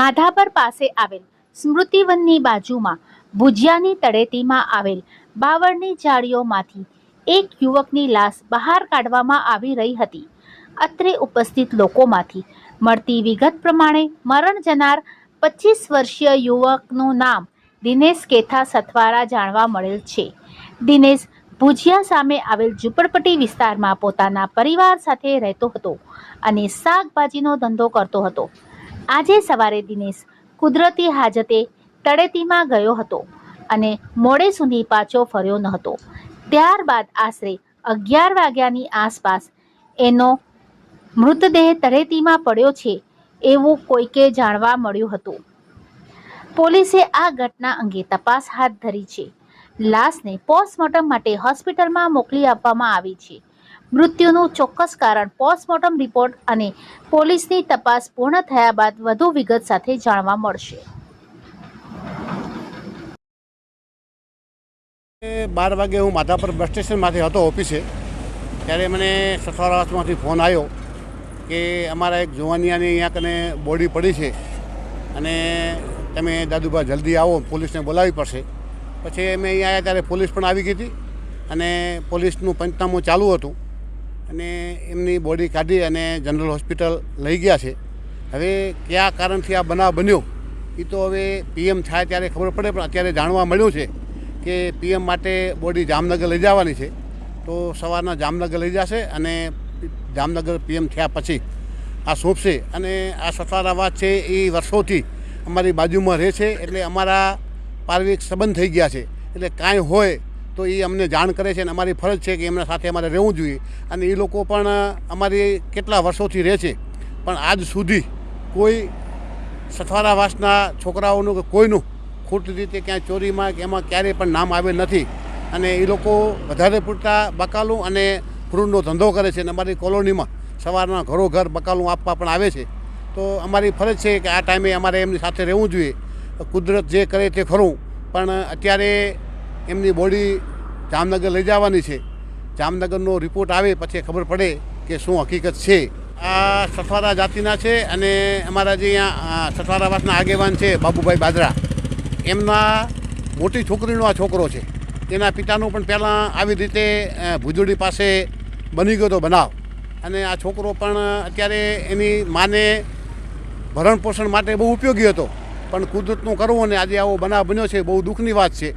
માધાપર પાસે આવેલ સ્મૃતિવનની બાજુમાં ભુજિયાની તળેટીમાં આવેલ બાવળની ઝાડીઓમાંથી એક યુવકની લાશ બહાર કાઢવામાં આવી રહી હતી. અત્રે ઉપસ્થિત લોકોમાંથી મળતી વિગત પ્રમાણે મરણ જનાર પચીસ વર્ષીય યુવકનું નામ દિનેશ કેથા સથવારા જાણવા મળેલ છે. દિનેશ ભુજિયા સામે આવેલ ઝૂંપડપટ્ટી વિસ્તારમાં પોતાના પરિવાર સાથે રહેતો હતો અને શાકભાજીનો ધંધો કરતો હતો. આજે સવારે દિનેશ કુદરતી હાજતે તળેટીમાં ગયો હતો અને મોડે સુધી પાછો ફર્યો ન હતો. ત્યારબાદ આશરે અગિયાર વાગ્યાની આસપાસ એનો મૃતદેહ તળેટીમાં પડ્યો છે એવું કોઈકે જાણવા મળ્યું હતું. પોલીસે આ ઘટના અંગે તપાસ હાથ ધરી છે. લાશને પોસ્ટમોર્ટમ માટે હોસ્પિટલમાં મોકલી આપવામાં આવી છે. મૃત્યુનું ચોક્કસ કારણ પોસ્ટમોર્ટમ રિપોર્ટ અને પોલીસની તપાસ પૂર્ણ થયા બાદ વધુ વિગત સાથે જાણવા મળશે. બાર વાગે હું માધાપર બસ સ્ટેશનમાંથી હતો ઓફિસે, ત્યારે મને સથવારાવાસમાંથી ફોન આવ્યો કે અમારા એક જુવાનિયાની અહીંયા કને બોડી પડી છે અને તમે દાદુભા જલ્દી આવો, પોલીસને બોલાવી પડશે. પછી અમે અહીંયા આવ્યા ત્યારે પોલીસ પણ આવી ગઈ હતી અને પોલીસનું પંચનામું ચાલુ હતું. અને એમની બોડી કાઢી અને જનરલ હોસ્પિટલ લઈ ગયા છે. હવે કયા કારણથી આ બનાવ બન્યો એ તો હવે પીએમ થાય ત્યારે ખબર પડે, પણ અત્યારે જાણવા મળ્યું છે કે પીએમ માટે બોડી જામનગર લઈ જવાની છે. તો સવારના જામનગર લઈ જશે અને જામનગર પીએમ થયા પછી આ સોંપશે. અને આ સથવારાવાસ છે, એ વર્ષોથી અમારી બાજુમાં રહે છે, એટલે અમારા પારિવારિક સંબંધ થઈ ગયા છે. એટલે કાંઈ હોય તો એ અમને જાણ કરે છે અને અમારી ફરજ છે કે એમના સાથે અમારે રહેવું જોઈએ. અને એ લોકો પણ અમારી કેટલા વર્ષોથી રહે છે. પણ આજ સુધી કોઈ સથવારાવાસના છોકરાઓનું કે કોઈનું ખોટી રીતે ક્યાંય ચોરીમાં કે એમાં ક્યારેય પણ નામ આવેલ નથી. અને એ લોકો વધારે પૂરતા બકાલું અને ફ્રૂટનો ધંધો કરે છે અને અમારી કોલોનીમાં સવારના ઘરો ઘર બકાલું આપવા પણ આવે છે. તો અમારી ફરજ છે કે આ ટાઈમે અમારે એમની સાથે રહેવું જોઈએ. કુદરત જે કરે તે ખરું. પણ અત્યારે એમની બોડી જામનગર લઈ જવાની છે. જામનગરનો રિપોર્ટ આવે પછી ખબર પડે કે શું હકીકત છે. આ સથવારા જાતિના છે અને અમારા જે અહીંયા સથવારાવાસના આગેવાન છે બાબુભાઈ બાદરા એમના મોટી છોકરીનો આ છોકરો છે. તેના પિતાનું પણ પહેલાં આવી રીતે ભુજોડી પાસે બની ગયો હતો બનાવ. અને આ છોકરો પણ અત્યારે એની માને ભરણ પોષણ માટે બહુ ઉપયોગી હતો. પણ કુદરતનું કરવું અને આજે આવો બનાવ બન્યો છે, બહુ દુઃખની વાત છે.